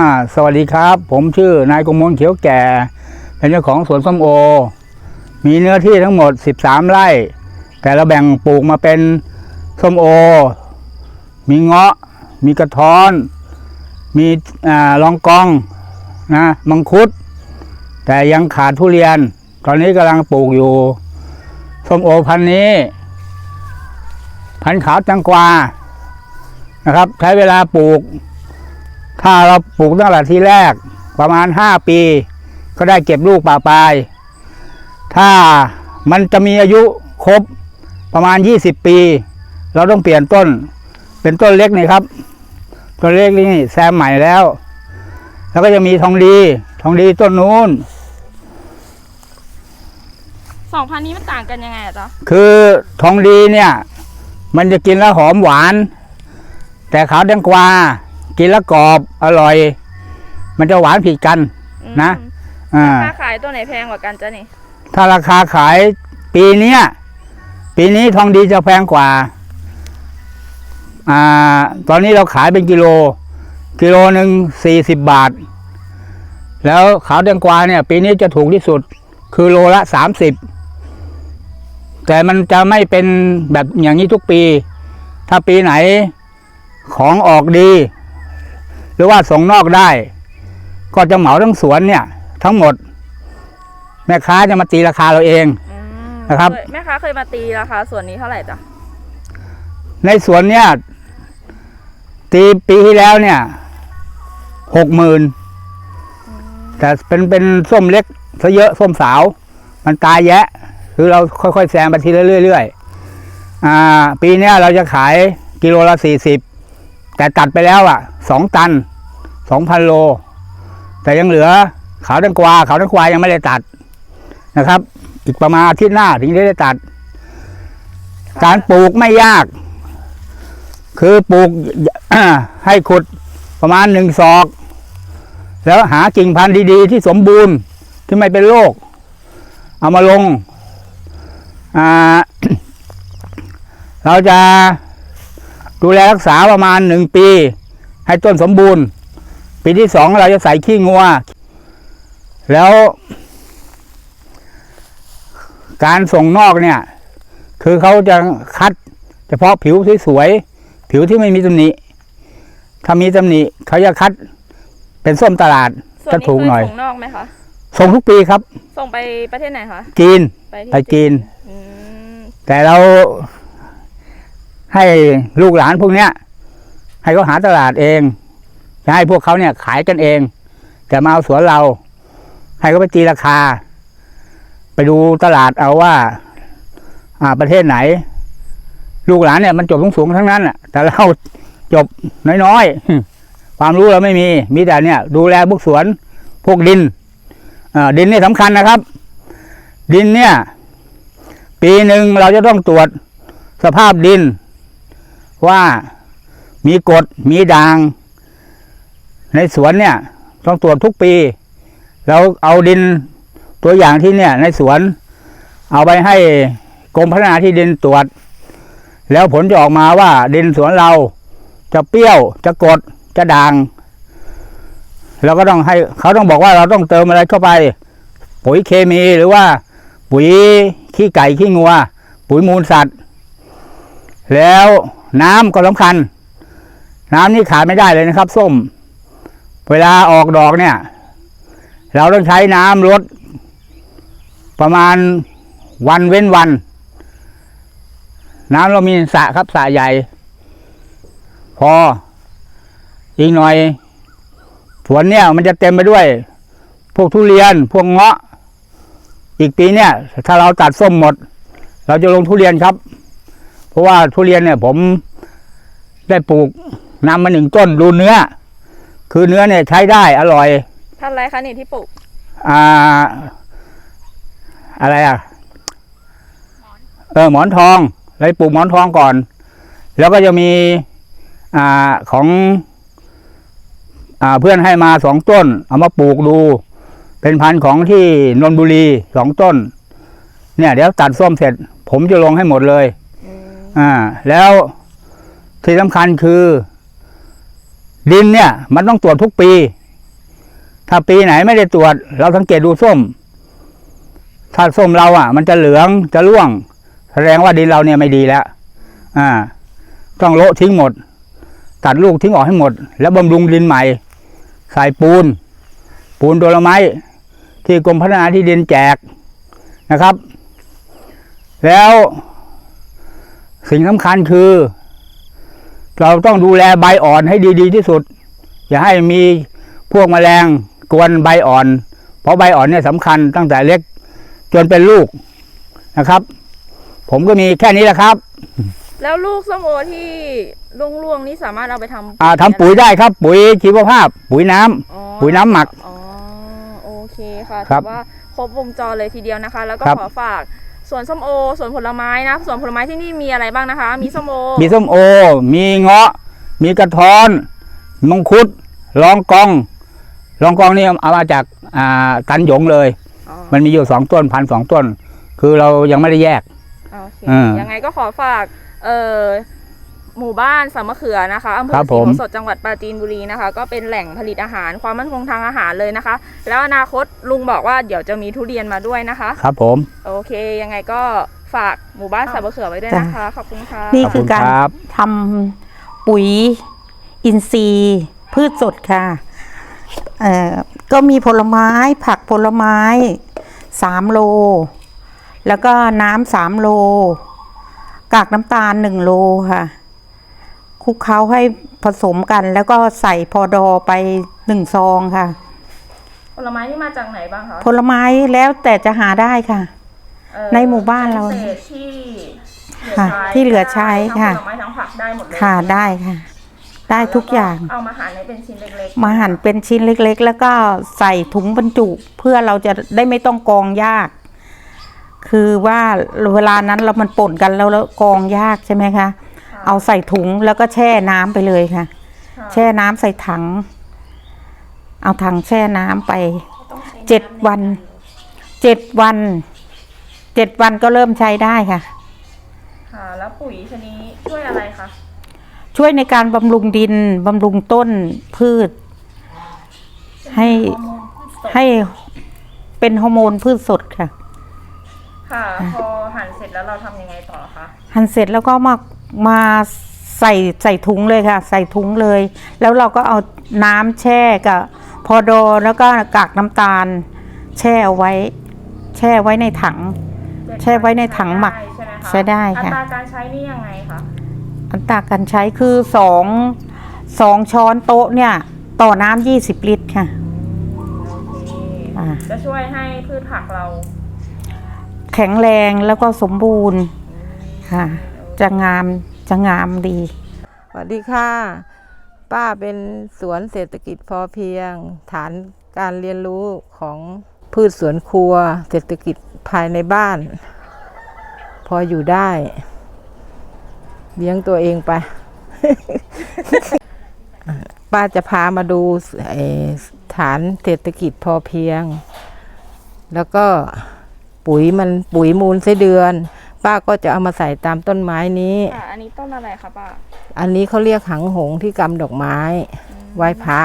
อ่าสวัสดีครับ ผมชื่อนายกมลเขียวแก่ เป็นเจ้าของสวนส้มโอ มีเนื้อที่ทั้งหมด 13 ไร่ แต่เราแบ่งปลูกมาเป็นส้มโอ มีเงาะ มีกระท้อน มีอ่าลองกองนะมังคุด แต่ยังขาดทุเรียน ตอนนี้กำลังปลูกอยู่ส้มโอพันนี้ พันขาวจังกวานะครับ ใช้เวลาปลูก ถ้าเราปลูกตั้งแต่ทีแรกประมาณห้าปี ก็ได้เก็บลูกป่าปลาย ถ้ามันจะมีอายุครบประมาณ 20 ปี เราต้องเปลี่ยนต้น เป็นต้นเล็กนี่ครับ ต้นเล็กนี่แซมใหม่แล้ว แล้วก็จะมีทองดีทองดีต้นนู้นสองพันนี้มันต่างกันยังไงอะจ๊ะคือทองดีเนี่ย มันจะกินแล้วหอมหวาน แต่ขาวแดงกวา กินแล้วกรอบอร่อย มันจะหวานผิดกันอืมนะอ่าค่าขายตัวไหนแพงกว่ากันจ๊ะนี่ ถ้าราคาขายปีเนี้ยปีนี้ทองดีจะแพงกว่า อ่า ตอนนี้เราขายเป็นกิโล กิโลหนึ่งสี่สิบบาท แล้วขาวแดงกวาเนี่ย ปีนี้จะถูกที่สุด คือโลละสามสิบแต่มันจะไม่เป็นแบบอย่างนี้ทุกปี ถ้าปีไหนของออกดี หรือว่าส่งนอกได้ ก็จะเหมาทั้งสวนเนี่ย ทั้งหมด แม่ค้าจะมาตีราคาเราเอง อืมนะครับเคยแม่ค้าเคยมาตีราคาส่วนนี้เท่าไหร่จ๊ะในสวนเนี่ย ตีปีที่แล้วเนี่ยหกหมื่นแต่เป็นเป็นส้มเล็กซะเยอะส้มสาว มันตายแยะ คือเราค่อยๆแซมไปทีละเรื่อยๆอ่า ปีเนี้ยเราจะขายกิโลละสี่สิบแต่ตัดไปแล้วอะสองตัน สองพันโล แต่ยังเหลือขาวดังกวาขาวดังกวายังไม่ได้ตัดนะครับ อีกประมาณอาทิตย์หน้าถึงจะได้ตัด การปลูกไม่ยาก คือปลูกให้ขุดประมาณหนึ่งศอก แล้วหากิ่งพันธุ์ดีๆ ที่สมบูรณ์ที่ไม่เป็นโรคเอามาลงาเราจะดูแลรักษาประมาณหนึ่งปี ให้ต้นสมบูรณ์ ปีที่สองเราจะใส่ขี้งัว แล้ว การส่งนอกเนี่ย คือเขาจะคัดเฉพาะผิวสวยๆ ผิวที่ไม่มีตำหนิ ถ้ามีตำหนิเขาจะคัดเป็นส้มตลาดส่วนจะนี้ถูกเคยหน่อยส่งนอกไหมคะส่งทุกปีครับ ส่งไปประเทศไหนคะจีนไปที่ไปจีนอืมแต่เราให้ลูกหลานพวกเนี้ย ให้เขาหาตลาดเอง จะให้พวกเขาเนี่ยขายกันเอง แต่มาเอาสวนเรา ให้เขาไปตีราคา ไปดูตลาดเอาว่า อ่าประเทศไหน ลูกหลานเนี่ยมันจบสูงๆทั้งนั้นแหละแต่เราจบน้อยๆ ความรู้เราไม่มี มีแต่เนี่ย ดูแลพวกสวน พวกดินอ่าดินนี่สำคัญนะครับ ดินเนี่ย ปีหนึ่งเราจะต้องตรวจสภาพดิน ว่ามีกรดมีด่าง ในสวนเนี่ยต้องตรวจทุกปีแล้วเอาดินตัวอย่างที่เนี่ย ในสวน เอาไปให้กรมพัฒนาที่ดินตรวจ แล้วผลจะออกมาว่าดินสวนเราจะเปรี้ยวจะกรดจะด่างเราก็ต้องให้เขาต้องบอกว่าเราต้องเติมอะไรเข้าไป ปุ๋ยเคมีหรือว่า ปุ๋ยขี้ไก่ขี้งัว ปุ๋ยมูลสัตว์ แล้วน้ำก็สำคัญ น้ำนี่ขาดไม่ได้เลยนะครับ ส้ม เวลาออกดอกเนี่ย เราต้องใช้น้ำลดประมาณวันเว้นวัน น้ำเรามีสระครับสระใหญ่ พออีกหน่อยสวนเนี่ยมันจะเต็มไปด้วย พวกทุเรียนพวกเงาะ อีกปีเนี่ย ถ้าเราตัดส้มหมด เราจะลงทุเรียนครับ เพราะว่าทุเรียนเนี่ย ผมได้ปลูกนำมาหนึ่งต้นดูเนื้อ คือเนื้อเนี่ยใช้ได้อร่อย พันธุ์อะไรคะนี่ที่ปลูก อ่า อะไรอะเออหมอนทองเลยปลูกหมอนทองก่อน แล้วก็จะมี อ่าของ อ่าเพื่อนให้มาสองต้น เอามาปลูกดู เป็นพันธุ์ของที่นนทบุรีสองต้น เนี่ย เดี๋ยวตัดส้มเสร็จ ผมจะลงให้หมดเลยอืมอ่า แล้วที่สำคัญคือ ดินเนี่ย มันต้องตรวจทุกปี ถ้าปีไหนไม่ได้ตรวจ เราสังเกตดูส้ม ถ้าส้มเราอะ มันจะเหลืองจะร่วง แสดงว่าดินเราเนี่ยไม่ดีแล้ว อ่า ต้องโละทิ้งหมด ตัดลูกทิ้งออกให้หมด แล้วบำรุงดินใหม่ ใส่ปูน ปูนโดลไม้ที่กรมพัฒนาที่ดินแจกนะครับ แล้วสิ่งสำคัญคือ เราต้องดูแลใบอ่อนให้ดี ๆ ที่สุด อย่าให้มีพวกแมลงกวนใบอ่อน เพราะใบอ่อนเนี่ยสำคัญตั้งแต่เล็ก จนเป็นลูกนะครับ ผมก็มีแค่นี้แหละครับ แล้วลูกส้มโอที่ร่วงๆนี่สามารถเอาไปทำอ่าทำปุ๋ยได้ครับ ปุ๋ยชีวภาพ ปุ๋ยน้ำอ๋อปุ๋ยน้ำหมัก อ๋อโอเคค่ะครัถืบอว่าครบวงจรเลยทีเดียวนะคะ แล้วก็ครับ ขอฝาก สวนส้มโอสวนผลไม้นะสวนผลไม้ที่นี่มีอะไรบ้างนะคะ มีส้มโอ มีส้มโอ มีเงาะ มีกระท้อน มังคุดลองกอง ลองกองนี่เอามาจากอ่าตันหยงเลย อ๋อ มันมีอยู่สองต้นพันสองต้น คือเรายังไม่ได้แยก โอเคอ่ายัยังไงก็ขอฝากเอ่อ หมู่บ้านสามมะเขือนะคะอำเภครัอบศผรีมโสดจังหวัดปราจีนบุรีนะคะ ก็เป็นแหล่งผลิตอาหารความมั่นคงทางอาหารเลยนะคะ แล้วอนาคตลุงบอกว่าเดี๋ยวจะมีทุเรียนมาด้วยนะคะ ครับผม โอเค ยังไงก็ฝากหมู่บ้านสามมะเขือไว้ด้วยนะคะ ขอบคุณค่ะนี่ขอบคืคุอณการครับทำปุ๋ยอินทรีย์ พืชสดค่ะเอ่อก็มีผลไม้ผักผลไม้สามโล แล้วก็น้ำสามโล กากน้ำตาลหนึ่งโลค่ะค ลุกเคล้าให้ผสมกัน แล้วก็ใส่พอดอไปหนึ่งซองค่ะ ผลไม้ที่มาจากไหนบ้างคะผลไม้แล้วแต่จะหาได้ค่ะ เอ่อในหมู่บ้านเราพิเศษที่ค่ะที่เหลือใช้ค่ะ ทั้งผลไม้ทั้งผักได้หมดเลยค่ะได้ค่ะ ได้ทุกอย่างเอามาหั่นให้เป็นชิ้นเล็กๆมาหั่นเป็นชิ้นเล็กๆ แล้วก็ใส่ถุงบรรจุ เพื่อเราจะได้ไม่ต้องกองยาก คือว่าเวลานั้นเรามันป่นกันแล้วแล้วกองยากใช่ไหมคะ เอาใส่ถุงแล้วก็แช่น้ำไปเลยค่ะค่ะ แช่น้ำใส่ถัง เอาถังแช่น้ำไปเจ็ดวันเจ็ดวันเจ็ดวันก็เริ่มใช้ได้ค่ะ ค่ะ แล้วปุ๋ยชนิดนี้ช่วยอะไรคะช่วยในการบำรุงดินบำรุงต้นพืช ให้ให้เป็นฮอร์โมนพืชสดค่ะ ค่ะ พอหั่นเสร็จแล้วเราทำยังไงต่อคะ หั่นเสร็จแล้วก็มา มาใส่ใส่ถุงเลยค่ะ ใส่ถุงเลย แล้วเราก็เอาน้ำแช่กับพอดอแล้วก็กากน้ำตาล แช่เอาไว้ แช่ไว้ในถัง แช่ไว้ในถังหมักใช่ไหมคะใช้ได้ค่ะอัตราการใช้นี่ยังไงคะอัตราการใช้คือสองสองช้อนโต๊ะเนี่ย ต่อน้ำยี่สิบลิตรค่ะอ่าจะช่วยให้พืชผักเรา แข็งแรงแล้วก็สมบูรณ์ค่ะ จะงามจะงามดี สวัสดีค่ะ ป้าเป็นสวนเศรษฐกิจพอเพียง ฐานการเรียนรู้ของพืชสวนครัว เศรษฐกิจภายในบ้าน พออยู่ได้ เลี้ยงตัวเองไป ป้าจะพามาดูฐานเศรษฐกิจพอเพียง แล้วก็ปุ๋ยมันปุ๋ยมูลไส้เดือน ป้าก็จะเอามาใส่ตามต้นไม้นี้ ค่ะอันนี้ต้นอะไรคะป้าอันนี้เขาเรียกหังหงที่กำดอกไม้ไหว้พระ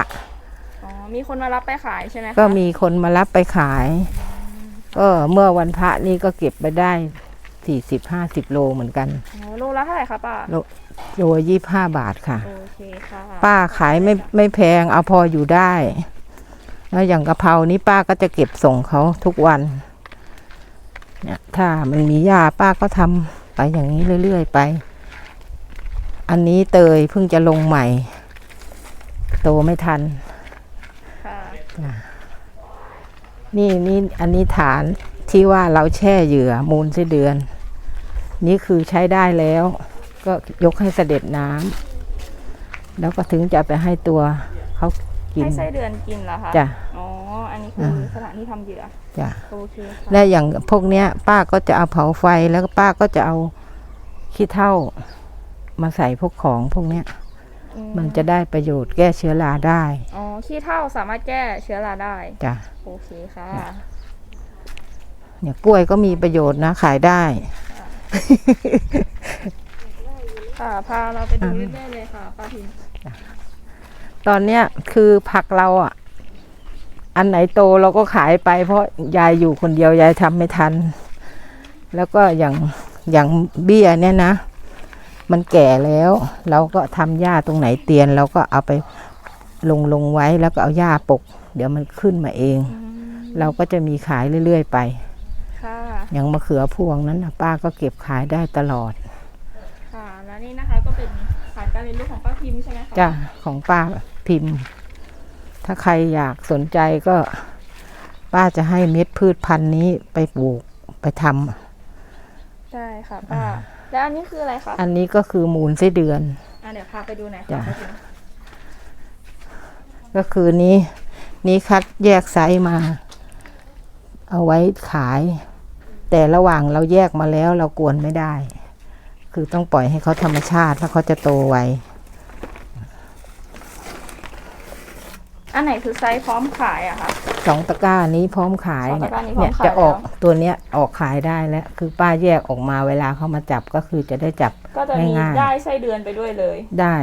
อ๋อมีคนมารับไปขายใช่ไหมคะก็มีคนมารับไปขาย ก็เมื่อวันพระนี่ก็เก็บไปได้สี่สิบห้าสิบโลเหมือนกันโอ้โลละเท่าไหร่คะป้าโลโลยี่ห้าบาทค่ะ โอเคค่ะป้าขายไม่ไม่แพงเอาพออยู่ได้ แล้วอย่างกะเพรานี้ป้าก็จะเก็บส่งเขาทุกวัน เนี่ยถ้ามันมียาป้าก็ทำไปอย่างนี้เรื่อยๆไป อันนี้เตยเพิ่งจะลงใหม่ โตไม่ทันค่ะนี่นี่อันนี้ฐานที่ว่าเราแช่เหยื่อมูลไส้เดือน นี่คือใช้ได้แล้ว ก็ยกให้เสด็จน้ำแล้วก็ถึงจะไปให้ตัวเขา กินให้ไส้เดือนกินเหรอคะจ้ะอ๋ออันนี้คืออมสถานที่ทำเหยื่อจ้ะโอเคค่ะและอย่างพวกเนี้ย ป้าก็จะเอาเผาไฟแล้วก็ป้าก็จะเอาขี้เถ้ามาใส่พวกของพวกเนี้ย อืมันจะได้ประโยชน์แก้เชื้อราได้ อ๋อขี้เถ้าสามารถแก้เชื้อราได้จ้ะโอเคค่ะเนี่ยกล้วยก็มีประโยชน์นะ ขายได้ ค่ะพาเราไปดูเรื่อยๆเลยค่ะป้าพิม ตอนเนี้ยคือผักเราอะ อันไหนโตเราก็ขายไป เพราะยายอยู่คนเดียวยายทำไม่ทัน แล้วก็อย่างอย่างเบี้ยเนี่ยนะ มันแก่แล้ว เราก็ทำหญ้าตรงไหนเตียนเราก็เอาไปลงลงไว้แล้วก็เอาหญ้าปก เดี๋ยวมันขึ้นมาเอง เราก็จะมีขายเรื่อย ๆ ไปค่ะอย่างมะเขือพวงนั้นนะป้าก็เก็บขายได้ตลอด ค่ะ แล้วนี่นะคะก็เป็นฐานการเรียนรู้ของป้าพิมพ์ใช่ไหมคะจ้ะของป้าพิมพ์ ถ้าใครอยากสนใจก็ ป้าจะให้เม็ดพืชพันธุ์นี้ไปปลูกไปทำได้ค่ะป้า แล้วอันนี้คืออะไรคะอันนี้ก็คือมูลไส้เดือน อะเดี๋ยวพาไปดูหน่อยจ้ะค่ะป้าพิมพ์ก็คือนี้นี้คัดแยกไซส์มา เอาไว้ขาย แต่ระหว่างเราแยกมาแล้วเรากวนไม่ได้ คือต้องปล่อยให้เขาธรรมชาติแล้วเขาจะโตไวอันไหนคือไซส์พร้อมขายอะคะ สองตะกร้านี้พร้อมขายสองเนี่ตะยกร้านี้พร้อมเนี่ยขายจะออกแล้ว ตัวเนี้ยออกขายได้แล้ว คือป้าแยกออกมาเวลาเขามาจับก็คือจะได้จับ ก็จะมีง่ายๆ ได้ไส้เดือนไปด้วยเลย ได้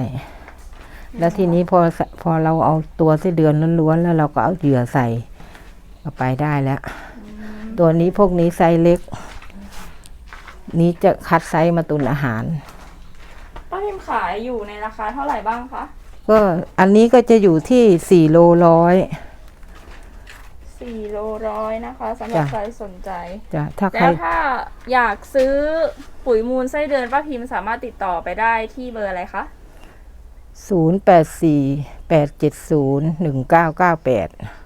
แล้วทีนี้พอพอเราเอาตัวไส้เดือนล้วนๆแล้วเราก็เอาเหยื่อใส่ก็ไปได้แล้ว ตัวนี้พวกนี้ไซส์เล็ก นี้จะคัดไซส์มาตุนอาหาร ป้าพิมพ์ขายอยู่ในราคาเท่าไหร่บ้างคะก็อันนี้ก็จะอยู่ที่สี่โลร้อยสี่โลร้อยนะคะสำหรับจ้ะใครสนใจจ้ะถ้าใครแล้วถ้าอยากซื้อปุ๋ยมูลไส้เดือนป้าพิมพ์สามารถติดต่อไปได้ที่เบอร์อะไรคะศูนย์แปดสี่แปดเจ็ดศูนย์หนึ่งเก้าเก้าแปดค